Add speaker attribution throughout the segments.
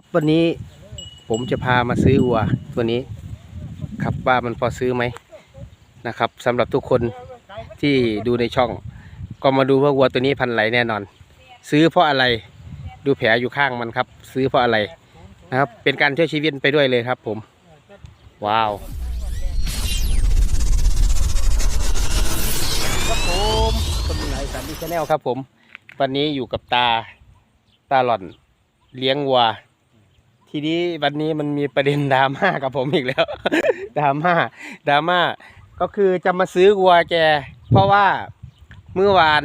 Speaker 1: ครับวันนี้ผมจะพามาซื้อวัวตัวนี้ครับว่ามันพอซื้อไหมนะครับสำหรับทุกคนที่ดูในช่อง ก็มาดูว่าวัวตัวนี้พันไหลแน่นอน ซื้อเพราะอะไรดูแผลอยู่ข้างมันครับ ซื้อเพราะอะไรนะครับ เป็นการช่วยชีวิตไปด้วยเลยครับ ผม ว้าวครับผมคนไหนสันนิชแนลครับผม วันนี้อยู่กับตาตาหล่อนเลี้ยงวัว ทีนี้วันนี้มันมีประเด็นดราม่ากับผมอีกแล้วดราม่าดราม่าก็คือจะมาซื้อวัวแก เพราะว่าเมื่อวาน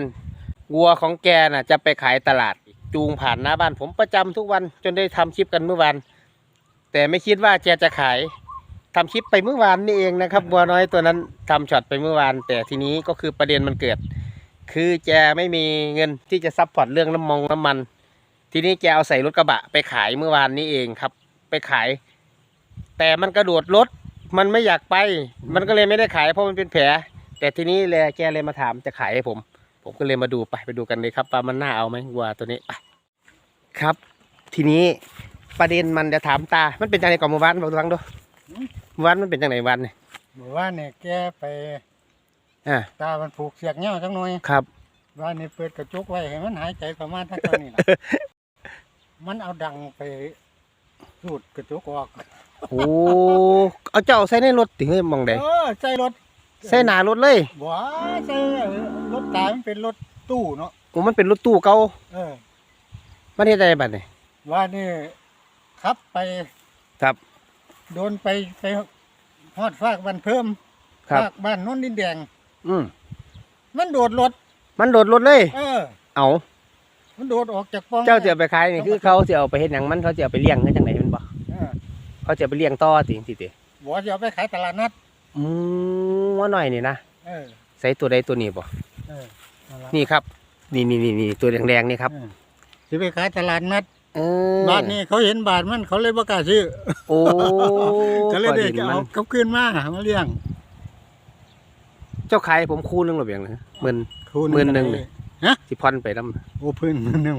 Speaker 1: วัวของแกน่ะ จะไปขายตลาดจูงผ่านหน้าบ้านผมประจำทุกวันจนได้ทำคลิปกันเมื่อวานแต่ไม่คิดว่าแกจะขายทำคลิปไปเมื่อวานนี่เองนะครับวัวน้อยตัวนั้นทำช็อตไปเมื่อวาน แต่ทีนี้ก็คือประเด็นมันเกิด คือแกไม่มีเงินที่จะซัพพอร์ตเรื่องน้ำมงน้ำมัน ทีนี้แกเอาใส่รถกระบะไปขายเมื่อวานนี้เองครับ ไปขาย แต่มันกระโดดรถมันไม่อยากไป มันก็เลยไม่ได้ขายเพราะมันเป็นแผล แต่ทีนี้เลยแกเลยมาถามจะขายให้ผม ผมก็เลยมาดูไปไปดูกันเลยครับว่ามันน่าเอาไหมวัวตัวนี้ไปครับ ทีนี้ประเด็นมันจะถามตา มันเป็นจังไงก่อนเมื่อวานบอกฟังดูเมื่อวานมันเป็นจังไงวันเนี่ย
Speaker 2: เมื่อวานเนี่ยแกไป
Speaker 1: อ่า
Speaker 2: ตามันผูกเสียกเงี้ยวจังหน่อย
Speaker 1: ครับ
Speaker 2: ว่านนี่เปิดกระจกไว้ให้มันหายใจประมาณทั้งตัวนี้ล่ะ มันเอาดังไปสูดกระจกออก
Speaker 1: โอ้เอาเจ้าใส่ในรถถึงให้มองได้
Speaker 2: เออใส่รถ
Speaker 1: ใส่หน้ารถเลย
Speaker 2: บ่ใส่รถตามันเป็นรถตู้เนาะ
Speaker 1: โอ้มันเป็นรถตู้เก่า
Speaker 2: เออ
Speaker 1: มันเฮ็ดได้บัดนี่
Speaker 2: ว่านี่ขับไป
Speaker 1: ครับ
Speaker 2: โดนไปไปฮอดฟากบ้านเพิ่ม
Speaker 1: ครับ
Speaker 2: ฟากบ้านโน้นดินแดง
Speaker 1: อืม
Speaker 2: มันโดดรถ
Speaker 1: มันโดดรถเลย
Speaker 2: เออ
Speaker 1: เอา
Speaker 2: มันโดดออกจากปอง
Speaker 1: เจ้าจะเอาไปขายนี่คือเขาจะเอาไปเฮ็ดหยังมันเขาจะเอาไปเลี้ยงกันจังไดแมันบ่
Speaker 2: เออ
Speaker 1: เขาจะเอาไปเลี้ยงต่อติสิติ
Speaker 2: บ่จะเอาไปขายตลาดนัด
Speaker 1: อืมว่าหน่อยนี่นะ
Speaker 2: เออ
Speaker 1: ใส่ตัวใดตัวนี้บ่
Speaker 2: เออนั่นล่ะ
Speaker 1: นี่ครับ นี่นี่นี่นี่ตัวแดงๆนี่ครับ
Speaker 2: เออสิไปขายตลาดนัด
Speaker 1: เออบา
Speaker 2: ทนี้เขาเห็นบาทมันเขาเลยประกล้าศซื้อ
Speaker 1: โอ้
Speaker 2: ก็เลยเด็ก
Speaker 1: ประน
Speaker 2: เอา
Speaker 1: มัน
Speaker 2: เขาขึ้นมามาเลี้ยง
Speaker 1: เจ้าขายให้ผมคู่หนึงหรือเปล่าเนี่ยหมื่น
Speaker 2: คูณ
Speaker 1: หมื่นหนึ่งเลย
Speaker 2: ฮะ
Speaker 1: สิพอนไปนํ
Speaker 2: โอ้พื้นหมื่นหนึ่ง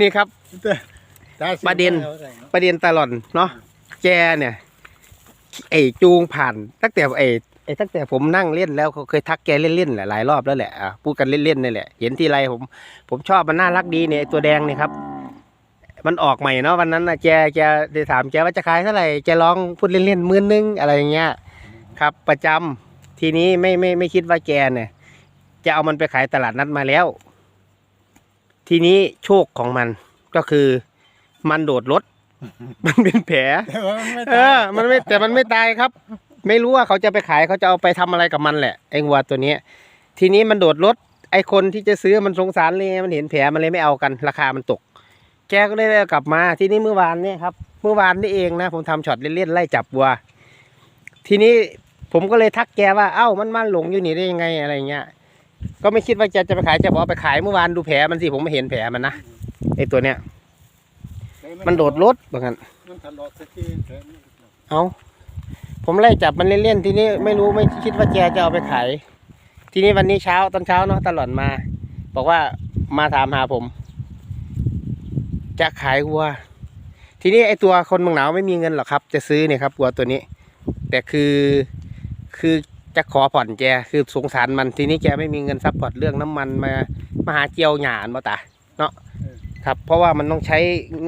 Speaker 1: นี่ครับ
Speaker 2: ตาสิ
Speaker 1: ประเด็น
Speaker 2: อาไว้เนาะ
Speaker 1: ประเด็นตลอดเนาะแกเนี่ย ไอ้จูงผ่าน ตั้งแต่ไอ้ไอ้ตั้งแต่ผมนั่งเล่นแล้วเขาเคยทักแกเล่นๆหลายๆรอบแล้วแหละอะพูดกันเล่นๆนี่แหละ เห็นทีไรผม ผมชอบมันน่ารักดีเนี่ยไอ้ตัวแดงเนี่ยครับ มันออกใหม่เนาะวันนั้นนะแกแกได้ถามแกว่าจะขายเท่าไหร่แกร้องพูดเล่นๆหมื่นนึงอะไรอย่างเงี้ย ครับประจำทีนี้ไม่ไม่ไม่คิดว่าแกเนี่ย จะเอามันไปขายตลาดนัดมาแล้ว ทีนี้โชคของมันก็คือ มันโดดรถ มันเป็นแผล
Speaker 2: แต่ว่ามันไม่
Speaker 1: เอ
Speaker 2: ตาย
Speaker 1: อมันไม่แต่มันไม่ตายครับ ไม่รู้ว่าเขาจะไปขายเขาจะเอาไปทำอะไรกับมันแหละไอ้วัวตัวเนี้ย ทีนี้มันโดดรถ ไอ้คนที่จะซื้อมันสงสารเลยมันเห็นแผลมันเลยไม่เอากัน ราคามันตก แกก็เลยเอากลับมาทีนี้เมื่อวานเนี่ยครับเมื่อวานนี่เองนะ ผมทำช็อตเล่นๆไล่จับวัว ทีนี้ผมก็เลยทักแกว่าเอ้ามันมาหลงอยู่นี่ได้ยังไงอะไรเงี้ย ก็ไม่คิดว่าจะจะไปขายจะบอกเอาไปขายเมื่อวานดูแผลมันสิผมไม่เห็นแผลมันนะไอ้ตัวเนี้ย มันโดดรถเหมือนกัน
Speaker 2: มันทะเลาะสักทีแต่มัน
Speaker 1: เอาผมไล่จับมันเล่นๆทีนี้ไม่รู้ไม่คิดว่าแกจะเอาไปขายทีนี้วันนี้เช้าตอนเช้าเนาะตลอดมา บอกว่ามาถามหาผม จะขายวัว ทีนี้ไอตัวคนเมืองหนาวไม่มีเงินหรอกครับ จะซื้อเนี่ยครับวัวตัวนี้ แต่คือคือ จะขอผ่อนแกคือสงสารมันทีนี้แกไม่มีเงินซัพพอร์ตเรื่องน้ำมันมามาหาเจียวหยานมาตาเนาะครับ เพราะว่ามันต้องใช้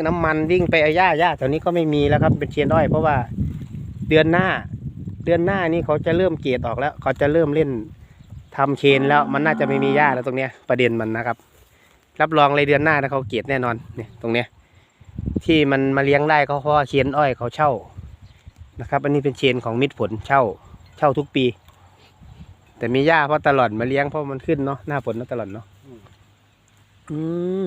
Speaker 1: น้ำมันวิ่งไปเอาหญ้าหญ้าแถวนี้ก็ไม่มีแล้วครับเป็นเชียนด้อย เพราะว่าเดือนหน้า เดือนหน้านี่เขาจะเริ่มเกตออกแล้วเขาจะเริ่มเล่นทำเชนแล้วมันน่าจะไม่มีหญ้าแล้วตรงเนี้ยประเด็นมันนะครับ รับรองเลยเดือนหน้านะเขาเกตแน่นอนเนี่ยตรงเนี้ยที่มันมาเลี้ยงได้ก็เพราะว่าเชนอ้อยเขาเช่านะครับ อันนี้เป็นเชนของมิตรผลเช่า เช่าทุกปี แต่มีหญ้าเพราะตลอดมาเลี้ยงเพราะมันขึ้นเนาะหน้าฝนเนาะตลอดเนาะอืม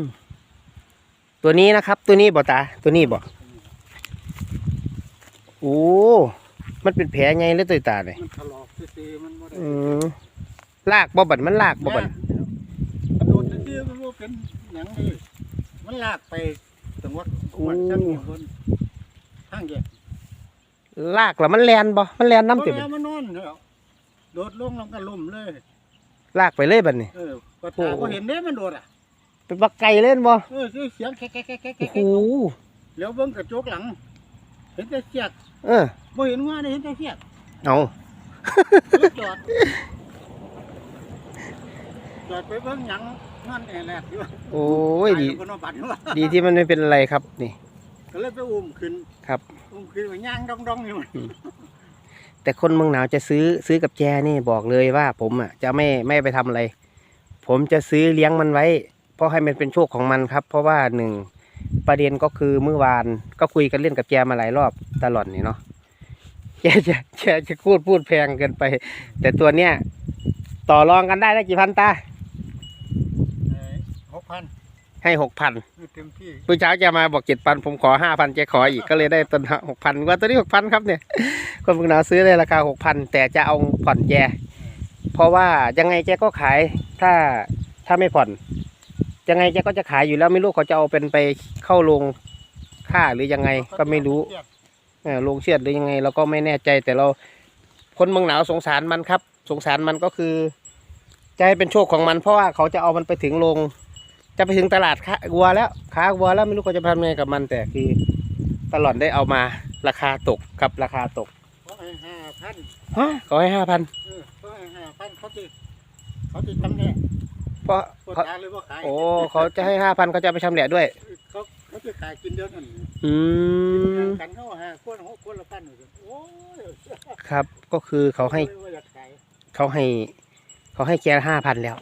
Speaker 1: ตัวนี้นะครับ ตัวนี้บ่ตา ตัวนี้บ่โอ้ มันเป็นแผลไงเลยตัวตาเนี่ย
Speaker 2: มันทะเลาะสักทีมันบ่ได้
Speaker 1: อืมลากบ่บันมันลากบ่บัน
Speaker 2: มันโดดสักทีมันบ่เป็นหยังเลยมันลากไปจังหวัดขวัญจังหวัดบนทางแยก
Speaker 1: ลากแล้วมันแลนบ่มันแลนน้ำเต็ม
Speaker 2: บ่แล้วมันนอนเนาะ โดดลงแล้วก็ล่มเลย
Speaker 1: ลากไปเลยบัดนี้
Speaker 2: เออก็ตาก็เห็นเด้มันโดดอะ
Speaker 1: เป็นบักไก่เล่นบ่
Speaker 2: เออเสียงแคะแคะแคะแคะ
Speaker 1: โอ้
Speaker 2: แคะ
Speaker 1: โห
Speaker 2: แล้วเบิ่งกระจกหลัง เห็นแต่เสียก
Speaker 1: เออ
Speaker 2: บ่เห็นว่าได้เห็นแต่เสียก
Speaker 1: เอา
Speaker 2: แล้วจอดจอดไปเบิ่งหยังนั่นแอแลกอยู่
Speaker 1: โอ้ยดี
Speaker 2: ตาแล้วก็นอนบัดอยู่ว่า
Speaker 1: ดีที่มันไม่เป็นอะไรครับนี่
Speaker 2: ก็เลยไปอุ้มขึ้น
Speaker 1: ครับ
Speaker 2: อุ้มขึ้นไปย่างดองๆอยู่
Speaker 1: แต่คนเมืองหนาวจะซื้อซื้อกับแจนี่บอกเลยว่า ผมอะจะไม่ไม่ไปทำอะไร ผมจะซื้อเลี้ยงมันไว้ เพราะให้มันเป็นโชคของมันครับ เพราะว่าหนึ่งประเด็นก็คือเมื่อวานก็คุยกันเล่นกับแจมาหลายรอบตลอดนี่เนาะแกจะแกจะพูดพูดแพงเกินไป แต่ตัวเนี้ยต่อรองกันได้ได้กี่พันตา
Speaker 2: หกพัน
Speaker 1: ให้หกพัน
Speaker 2: เต็มที่
Speaker 1: เมื่อเช้าแกมาบอกเจ็ดพันผมขอห้าพันแกขออีกก็เลยได้ต้นหกพันว่าตัวนี้หกพันครับเนี่ยคนเมืองหนาวซื้อในราคาหกพันแต่จะเอาผ่อนแกเพราะว่ายังไงแกก็ขายถ้าถ้าไม่ผ่อน ยังไงแกก็จะขายอยู่แล้วไม่รู้เขาจะเอาเป็นไปเข้าโรงค่าหรือยังไงก็ไม่รู้เออโรงเชือดหรือยังไง เราก็ไม่แน่ใจแต่เราคนเมืองหนาวสงสารมันครับ สงสารมันก็คือจะให้เป็นโชคของมันเพราะว่าเขาจะเอามันไปถึงโรง จะไปถึงตลาดค้าวัวแล้วค้าวัวแล้วไม่รู้เขาจะทำยังไงกับมันแต่คือตลอดได้เอามาราคาตกกับราคาตก
Speaker 2: เขาให้ห้าพัน
Speaker 1: ฮะขอให้ห้าพัน
Speaker 2: เออเขาให้ห้าพันเขาจะเขาจะทำแน่
Speaker 1: เพราะ
Speaker 2: ปวด
Speaker 1: เขา
Speaker 2: ตาเลยว่าขาย
Speaker 1: โอ้เขาจะให้ห้าพันเขาจะเอาไปชำแหละด้วย
Speaker 2: เขาเขาจะขายกินเดียวนั่น
Speaker 1: อืม
Speaker 2: กันเขาห้าคนหกคนละพันเลยโอ้ย
Speaker 1: ครับก็คือเขาให้
Speaker 2: ว่าอยากขาย
Speaker 1: เขาให้เขาให้แกห้าพันแล้ว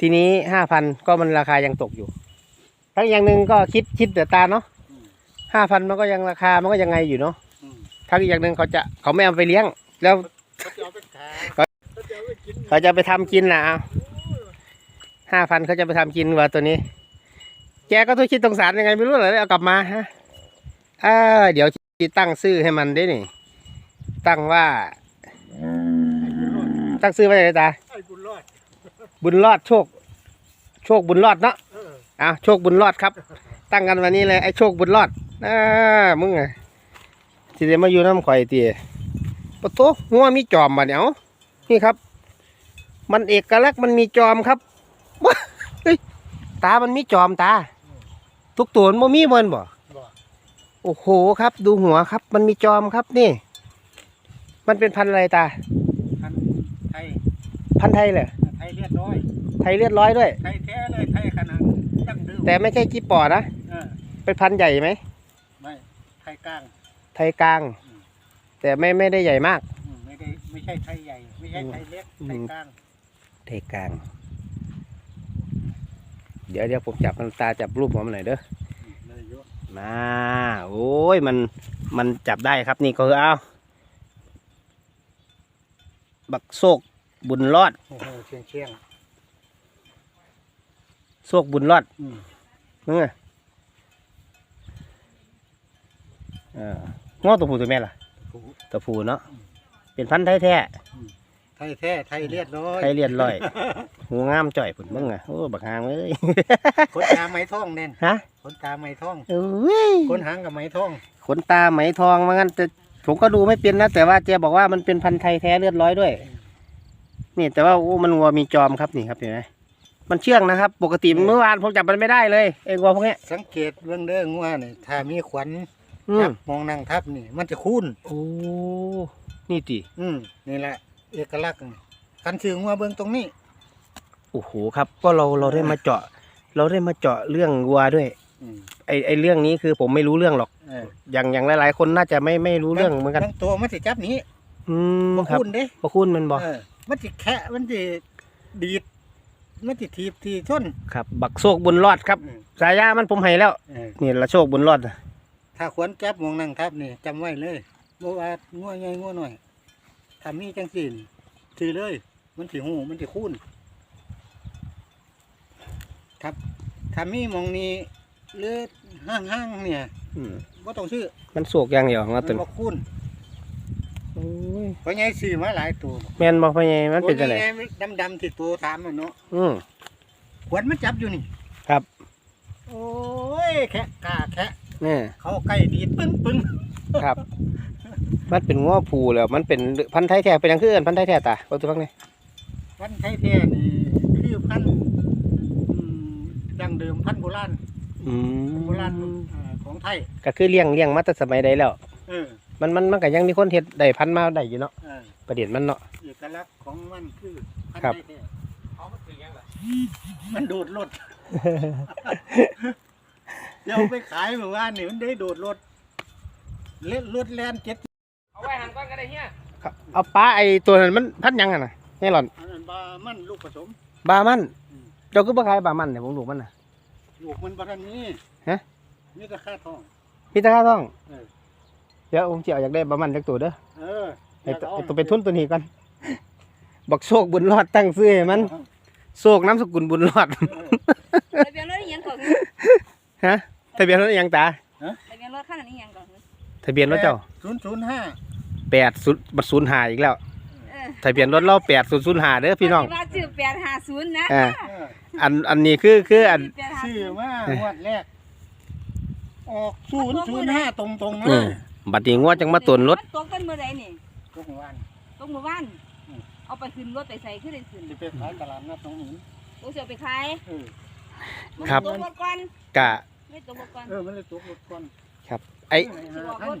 Speaker 1: ทีนี้ห้าพันก็มันราคายังตกอยู่ ทั้งอย่างหนึ่งก็คิดคิดแต่ตาเนาะ
Speaker 2: อืม
Speaker 1: ห้าพันมันก็ยังราคามันก็ยังไงอยู่เนาะ
Speaker 2: อืม
Speaker 1: ทั้งอีกอย่างหนึ่งเขาจะเขาไม่เอาไปเลี้ยง แล้ว
Speaker 2: เขาจะเอาไปขาย
Speaker 1: เขา
Speaker 2: เขาจะเอาไปกิน
Speaker 1: เขาจะไปทำกินนะเอาห้าพันเขาจะไปทำกินว่าตัวนี้ แกก็ต้องคิดตรงสารยังไงไม่รู้เหรอเอากลับมาฮะอ่าเดี๋ยวที่ตั้งชื่อให้มันได้นี่ ตั้งว่า ตั้งชื่อไว้เลยตา
Speaker 2: ไอ้บุญรอด
Speaker 1: บุญรอดโชค โชคบุญรอดเนาะ
Speaker 2: เออ
Speaker 1: อ้าวโชคบุญรอดครับ ตั้งกันวันนี้เลยไอ้โชคบุญรอดอ่ามึงไงที่เดมาอยู่น้ำข่อยตีปะโตงัวมีจอมมาเนี่ยเอานี่ครับ มันเอกลักษณ์มันมีจอมครับว้าเฮ้ยตา มันมีจอมตา ทุกตัวมันบ่มีมันบ่
Speaker 2: บ่
Speaker 1: โอ้โหครับ ดูหัวครับ มันมีจอมครับนี่ มันเป็นพันธุ์อะไรตา
Speaker 2: พันไทย
Speaker 1: พันธุ์ไทยเลย
Speaker 2: ไท ยเรียบร้อย
Speaker 1: ไทยเลือดร้อยด้วย
Speaker 2: ไทยแท้เลยไทยขนาดดั้งเดิม
Speaker 1: แต่ไม่ใช่จีปอนะ
Speaker 2: เออ
Speaker 1: เป็นพันธุ์ใหญ่ไหม
Speaker 2: ไม่ไทยกลาง
Speaker 1: ไทยกลาง
Speaker 2: อืม
Speaker 1: แต่ไม่ไม่ได้ใหญ่มาก
Speaker 2: อืมไม่ได้ไม่ใช่ไทยใหญ่ ไม่ใช่ไทยเล็ก
Speaker 1: อืม
Speaker 2: ไทยกลาง
Speaker 1: ไทยกลาง เดี๋ยวเดี๋ยวผมจับมันตาจับรูปผมหน่อยเด้อ
Speaker 2: เลยเยอะ
Speaker 1: มาโอ้ยมันมันจับได้ครับนี่ก็คือเอาบักโซก บุญรอด
Speaker 2: โอ้โหเชียงเชียง
Speaker 1: โซกบุญรอด
Speaker 2: อืม
Speaker 1: มึงอะเออง้อตัวผู้ตัวแม่ล่ะ
Speaker 2: ถูก
Speaker 1: ตัวผู้เนาะเป็นพันธุ์ไทยแท้
Speaker 2: ไทยแท้ไทยเรียบร้อย
Speaker 1: ไทยเลียนลอยหูงามจ่อยผุนมึงอะโอ้บักหางเอ้ย
Speaker 2: ขนตาไม้ทองเน่น
Speaker 1: ฮะ
Speaker 2: ขนตาไม้ทอง
Speaker 1: เอ้ย
Speaker 2: ขนหางกับไม้ทอง
Speaker 1: ขนตาไหมทองมางั้นแต่ผมก็ดูไม่เป็นนะแต่ว่าเจ๊บอกว่ามันเป็นพันธุ์ไทยแท้เลือดร้อยด้วย นี่แต่ว่าโอ้มันวัวมีจอมครับนี่ครับเห็นไหมมันเชื่องนะครับ ปกติเมื่อวานผมจับมันไม่ได้เลยไอ้วัวพวกเนี้ย
Speaker 2: สังเกตเรื่องเด้องว่าเนี่ยถ้ามีขวัญ
Speaker 1: อื
Speaker 2: ทั
Speaker 1: ม
Speaker 2: บมองนั่งทับนี่ มันจะคุ้น
Speaker 1: โอ้นี่ติ
Speaker 2: อืมนี่แหละ เอกลักษณ์นี่กันซื้องัวเบื้องตรงนี้
Speaker 1: โอ้โหครับ ก็เราเราได้มาเจาะ เราได้มาเจาะเรื่องวัวด้วย
Speaker 2: อืม
Speaker 1: ไอ้ไอ้เรื่องนี้คือผมไม่รู้เรื่องหรอก
Speaker 2: เออ
Speaker 1: อย่างอย่างหลายๆคนน่าจะไม่ไม่รู้เรื่องเหมือนกัน
Speaker 2: บางตัวมันสิจับหนี้
Speaker 1: อืม
Speaker 2: บ่
Speaker 1: ครับ
Speaker 2: คุ้นเด้
Speaker 1: พระคุณมันบอก
Speaker 2: เออ มันสิแคะมันสิดีด มันสิทีบทีชน
Speaker 1: ครับ บักโชคบุญรอดครับ
Speaker 2: อืม
Speaker 1: สายามันผมให้แล้ว
Speaker 2: เออ
Speaker 1: นี่ละโชคบุญรอด
Speaker 2: ถ้าขวัญจับมองนั่งทับนี่จำไว้เลยบ่ว่างัวใหญ่งัวน้อยถ้ามีจังซี่นี่ถือเลย มันสิหูมันสิคุ้นครับถ้ามีหมองนี้หรือห้างๆเนี่ย
Speaker 1: อืม
Speaker 2: บ่ต้องซื้อ
Speaker 1: มันโศกอย่างเดียวของ
Speaker 2: มั
Speaker 1: เราตัวน
Speaker 2: บ่คุ้น
Speaker 1: โอ้ย
Speaker 2: เพราะไงซื้อมาหลายตัว
Speaker 1: แม่นบอกพ่อใหญ่มันเป็นจังได
Speaker 2: ดำดำๆที่ตัวถามมันเนาะ
Speaker 1: อืม
Speaker 2: ขวัญมันจับอยู่นี่
Speaker 1: ครับ
Speaker 2: โอ้ยแคะกาแคะ
Speaker 1: นี่
Speaker 2: เขาใกล้ดีดปึ้งปึ้ง
Speaker 1: ครับ มันเป็นง้อผูแล้วมันเป็นพันธุ์ไทยแท้เป็นหยังคือเอิ้นพันธุ์ไทยแท้ตาเบิ่งตัวฟังนี่
Speaker 2: พันธุ์ไทยแท้นี่คือพันธุ์อืมพันธุ์โบราณ
Speaker 1: อืม
Speaker 2: โบราณเอ่อของไทย
Speaker 1: ก็คือเลี้ยงเลี้ยงมาแต่สมัยใดแล้ว
Speaker 2: เออ
Speaker 1: มันมันมันก็ยังมีคนเฮ็ดได้พันธุ์มาได้อยู่เนาะ
Speaker 2: เออ
Speaker 1: ประเด็นมันเนาะ
Speaker 2: เอกลักษณ์ของมันคือพัน
Speaker 1: ครับ
Speaker 2: ธุ์ไทยแท้มันโดดรถเดี๋ยวไปขายเมื่อวานนี่มันได้โดดรถเล็ดรถแลนเจ็ด
Speaker 3: เอาไว้หันก้อนก็ได้เฮีย
Speaker 1: ครับเอาปลาไอ้ตัวนั้นมันพันธุ์หยังอะนะแน่หล่อน
Speaker 2: อันนั้นบามันลูกผสม
Speaker 1: บามัน
Speaker 2: อืม
Speaker 1: เจ้าคือบ่ขายบามันเนี่ยผมรู้มันน่ะ
Speaker 2: ลูกมันบาทันนี้
Speaker 1: ฮะ
Speaker 2: นี่ก็ค่าทอง
Speaker 1: พี่ตาข้าต้อง
Speaker 2: เออ
Speaker 1: เดี๋ยวผมสิเอาอยากได้บามันจักตัวเด้อ
Speaker 2: เออ
Speaker 1: ไอ้ตัวไอ้ตัวเป็นทุนตัวนี้ก่อนบักโชคบุญรอดตั้งซื้อให้มันโชคน้ำสกุลบุญรอด
Speaker 4: ทะเบียนรถอีหยังก่อน
Speaker 1: ฮะทะเบียนรถอิหยังตา
Speaker 4: ทะเบียนรถคันนั้นอีหยังก่อน
Speaker 1: ทะเบียนรถเจ้า
Speaker 2: ศูนย์ศูนย์ห้า
Speaker 1: แปดศูนย์บัตรศูนย์หาอีกแล้ว
Speaker 4: เออ
Speaker 1: ทะเบียนรถเราแปดศูนย์ศูนย์หาเด้อพี่น้อง
Speaker 4: ว่าชื่อแปดห้าศูนย์นะ
Speaker 1: อ่าอันอันนี้คือคืออัน
Speaker 2: ซื้อมางวดแรก ออกศูนย์ศูนย์ห้าตรงตรงๆเล
Speaker 1: อื
Speaker 2: ย
Speaker 1: ม บัดนี้งัวจังมาตนรถ
Speaker 4: ตกกันเมื่อไรนี่
Speaker 2: ทุกวัน
Speaker 4: ตกเมื่อวาน
Speaker 2: อืม
Speaker 4: เอาไปขึ้นรถไปใส่ขึ้นได้ขึ้น
Speaker 2: จะไปขายตลาดนัดตรงนี้
Speaker 4: โอ้เสียไปขาย
Speaker 2: เออ
Speaker 4: มัน
Speaker 1: ครับ
Speaker 4: ตกรถก่อน
Speaker 1: กะ
Speaker 4: ไม่ตกรถก่อน
Speaker 2: เออมันเลยตกรถก่อน
Speaker 1: ไอ้
Speaker 4: สิบอกรถ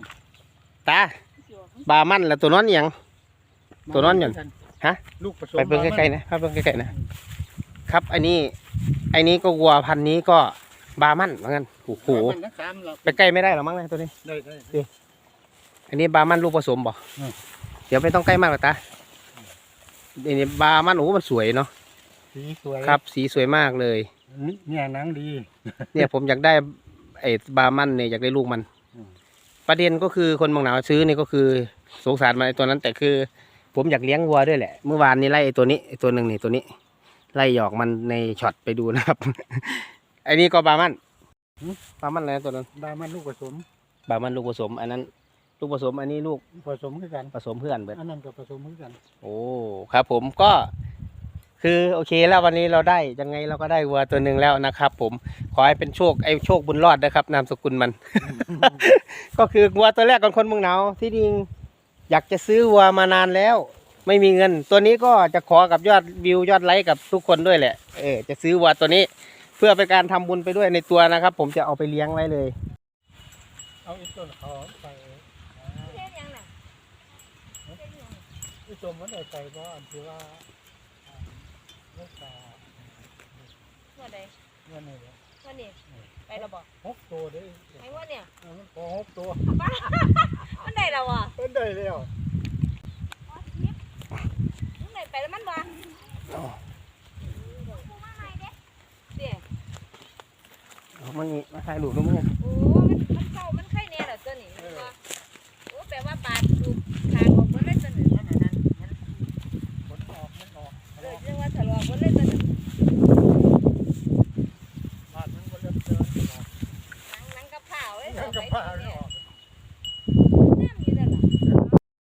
Speaker 1: ตา
Speaker 4: สิบอก
Speaker 1: บามันแล้วตัวนั้นอิหยังตัวนั้นอยู่ฮะ
Speaker 2: ลูกผสม
Speaker 1: ไปเบิ่งใกล้ๆนะไปเบิ่งใกล้ๆนะครับอันนี้ไอ้นี้ก็วัวพันธุ์นี้ก็บามันเหมือนกันโอ้โห
Speaker 2: ๆมันทั้งสามเรา
Speaker 1: ไปใกล้ไม่ได้หรอมั้งเลยตัวนี้
Speaker 2: ได้ได้
Speaker 1: อันนี้บามันลูกผสมบ่
Speaker 2: อืม
Speaker 1: เดี๋ยวไม่ต้องใกล้มากหรอกตาอันนี้บามันโอ้โหมันสวยเนาะ
Speaker 2: สีสวย
Speaker 1: ครับ สีสวยมากเลย
Speaker 2: นี่เนี่ยหนังดี
Speaker 1: เนี่ยผมอยากได้ไอ้บามันเนี่ยอยากได้ลูกมัน
Speaker 2: อืม
Speaker 1: ประเด็นก็คือคนบางหนาวซื้อนี่ก็คือสงสารมันไอ้ตัวนั้น แต่คือ ผมอยากเลี้ยงวัวด้วยแหละ เมื่อวานนี้ไล่ไอ้ตัวนี้ไอ้ตัวหนึ่งนี่ตัวนี้ ไล่หยอกมันในช็อตไปดูนะครับ ไอ้นี่ก็บามันบามันอะไรนะตัวนั้น
Speaker 2: บามันลูกผสม
Speaker 1: บามันลูกผสม อันนั้น ลูกผสมอันนี้ลูก
Speaker 2: ผสมคือกัน
Speaker 1: ผสมเพื่อนเบิด
Speaker 2: อันนั้นก็ผสมคือกัน
Speaker 1: โอ้ครับ ผมก็คือโอเคแล้ววันนี้เราได้ยังไงเราก็ได้วัวตัวหนึ่งแล้วนะครับ ผมขอให้เป็นโชคไอ้โชคบุญรอดนะครับนามสกุลมัน ก็คือวัวตัวแรกของคนเมืองหนาวที่จริงอยากจะซื้อวัวมานานแล้ว ไม่มีเงิน ตัวนี้ก็จะขอกับยอดวิวยอดไลค์กับทุกคนด้วยแหละเออจะซื้อวัวตัวนี้ เพื่อเป็นการทำบุญไปด้วยในตัวนะครับ ผมจะเอาไปเลี้ยงไว้เลย
Speaker 2: เอาอีกต้นเขาไป
Speaker 4: เฮ็ดหยังน่ะ
Speaker 2: อีสมมันได้ไปบ่อันที่ว่าอ่าลูกตา
Speaker 4: เมื่อใด
Speaker 2: เงินนี่แหละ
Speaker 4: วันนี้ไปแล้วบ่
Speaker 2: หกตัวเด้
Speaker 4: ไอ้ว่าเนี่ย
Speaker 2: เออมันพอหกตัว
Speaker 4: มันได้แล้วอะ
Speaker 2: เป็นได้แล้ว
Speaker 4: มันได้ไปแล้วมันบ่เดี๋ยว
Speaker 1: เอามันนี่มาถ่ายรูปด้วยมึง
Speaker 4: โอ้มันมันเข้ามันไข่แน่เหรอตัวนี้มันว่าโอ้แปลว่าปาดดูทางออก